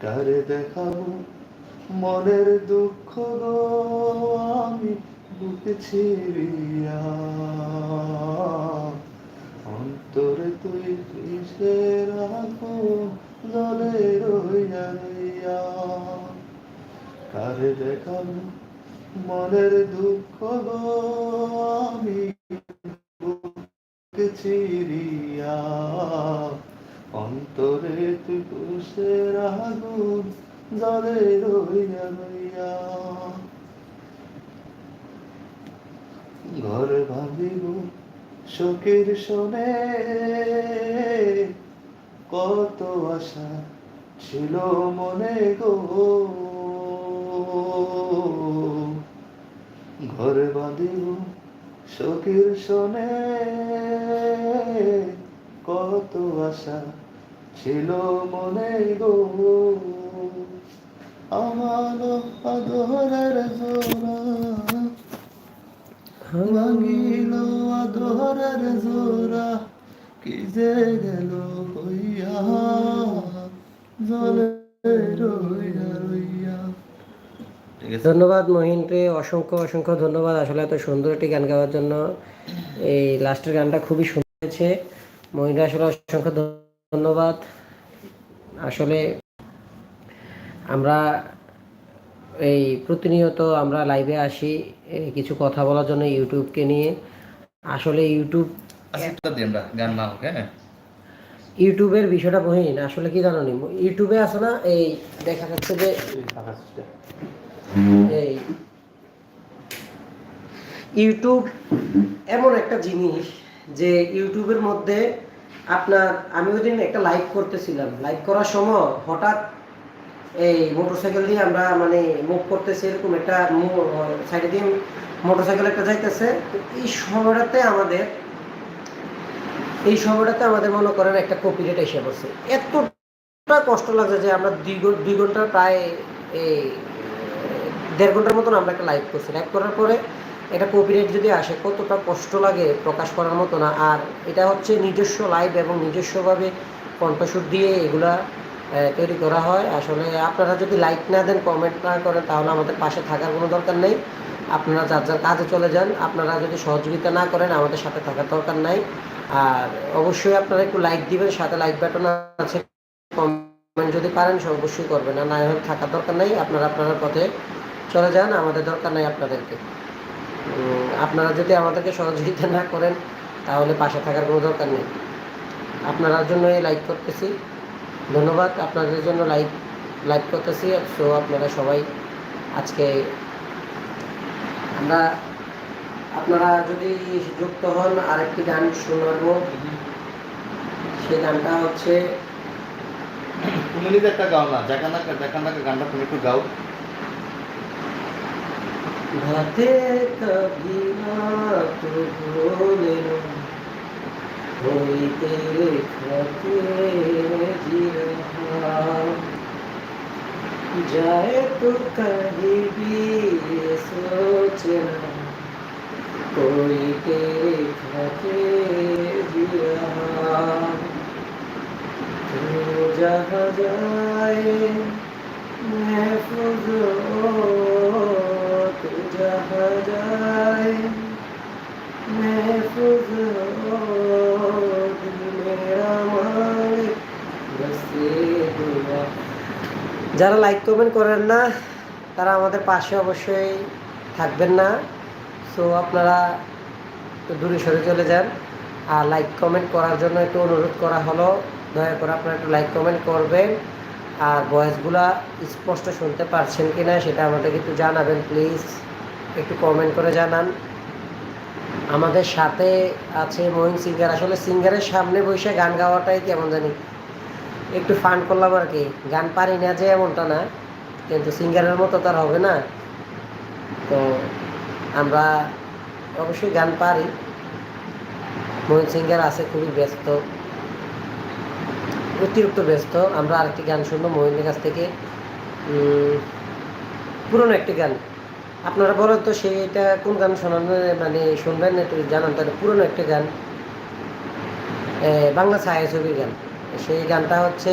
কারে দেখাবো মনের দুঃখ গো আমি বুকে ছিড়িয়া অন্তরে তুই কিসে রাখো জলে রইয়া কারে দেখাবো মনের দুঃখ গো আমি বুকে চিরিয়া অন্তরে তুই কুশের আগুন জলে রইয়া রইয়া ঘর ভাবিব শোকের শোনে, কত আশা ছিল মনে গো। ঘরে বাঁধিব শোকের শোনে আশা ছিল মনে গো। আমার আদরের জোড়া কি যে গেল হইয়া, জলে রইয়া রইয়া। ধন্যবাদ মহিনকে অসংখ্য অসংখ্য ধন্যবাদ। আসলে এত সুন্দর একটি গান গাওয়ার জন্য। এই লাস্টের গানটা খুবই সুন্দর হয়েছে। মহিনকে আসলে অসংখ্য ধন্যবাদ। আসলে আমরা এই প্রতিনিয়ত আমরা লাইভে আসি কিছু কথা বলার জন্য ইউটিউবকে নিয়ে। আসলে ইউটিউব হ্যাঁ। ইউটিউবের বিষয়টা বহিন আসলে কি জানো ইউটিউবে আছে না এই দেখা যাচ্ছে যে এই ইউটিউব এমন একটা জিনিস যে ইউটিউবের মধ্যে আপনার, আমি ওই দিন একটা লাইভ করতেছিলাম। লাইভ করার সময় হঠাৎ এই মোটরসাইকেল দিয়ে আমরা মানে মুভ করতেছি, এরকম একটা সাইডে দিয়ে মোটরসাইকেল একটা যাইতেছে। এই সময়টাতে আমাদের, এই সময়টাতে আমাদের মনে করেন একটা কপিরেট এসে পড়ছে। এতটা কষ্ট লাগছে যে আমরা দুই ঘণ্টা দুই ঘণ্টা প্রায় এই, দেড় ঘণ্টার মতন আমরা একটা লাইভ করছি। লাইভ করার পরে এটা কপিরাইট যদি আসে, কতটা কষ্ট লাগে প্রকাশ করার মতো না। আর এটা হচ্ছে নিজস্ব লাইভ এবং নিজস্বভাবে কণ্ঠস্বর দিয়ে এগুলা তৈরি করা হয়। আসলে আপনারা যদি লাইক না দেন কমেন্ট না করেন, তাহলে আমাদের পাশে থাকার কোনো দরকার নেই। আপনারা যার যার কাজে চলে যান, আপনারা যদি সহযোগিতা না করেন, আমাদের সাথে থাকার দরকার নাই। আর অবশ্যই আপনারা একটু লাইক দিবেন, সাথে লাইক বাটন আছে। কমেন্ট যদি পারেন অবশ্যই করবেন। আর না থাকার দরকার নেই, আপনারা আপনার পথে চলে যান, আমাদের দরকার নাই আপনাদেরকে। আপনারা যদি আমাদেরকে সহযোগিতা না করেন, তাহলে পাশে থাকার কোনো দরকার নেই। আপনার জন্য এই লাইক করতেছি। ধন্যবাদ, আপনাদের জন্য লাইভ লাইভ করতেছি। সো আপনারা সবাই আজকে আমরা, আপনারা যদি যুক্ত হন, আরেকটি গান শোনাবো। সেই গানটা হচ্ছে একটা গাও না জাকা না জাকা না, গানটা তুমি একটু গাও। ঘাতে কবি তো ভোলেন হইতে ক্ষতে যায় তো কহিবি সোচনা কইতে ক্ষতে যাহা যায় মহফুজ ও জাহারাই মেহফুজ যারা লাইক কমেন্ট করেন না, তারা আমাদের পাশে অবশ্যই থাকবেন না। সো আপনারা দূরে সরে চলে যান। আর লাইক কমেন্ট করার জন্য একটু অনুরোধ করা হলো। দয়া করে আপনারা একটু লাইক কমেন্ট করবেন। আর ভয়েসগুলা স্পষ্ট শুনতে পারছেন কি না সেটা আমাদেরকে একটু জানাবেন প্লিজ একটু কমেন্ট করে জানান। আমাদের সাথে আছে মহিন সিঙ্গার আসলে সিঙ্গারের সামনে বসে গান গাওয়াটাই কেমন জানি একটু ফান করলাম আর কি। গান পারি না যে এমনটা না, কিন্তু সিঙ্গারের মতো তো আর হবে না। তো আমরা অবশ্যই গান পারি। মোহন সিঙ্গার আছে, খুবই ব্যস্ত। অতিরিক্ত ব্যস্ত। আমরা আরেকটি গান শুনব মোহিনের কাছ থেকে। পুরনো একটি গান। আপনারা বলেন তো সেইটা কোন গান শোনানো মানে শুনবেন একটু জানান, তাহলে পুরনো একটা গান। বাংলা বাংলা ছায়াছবির গান। সেই গানটা হচ্ছে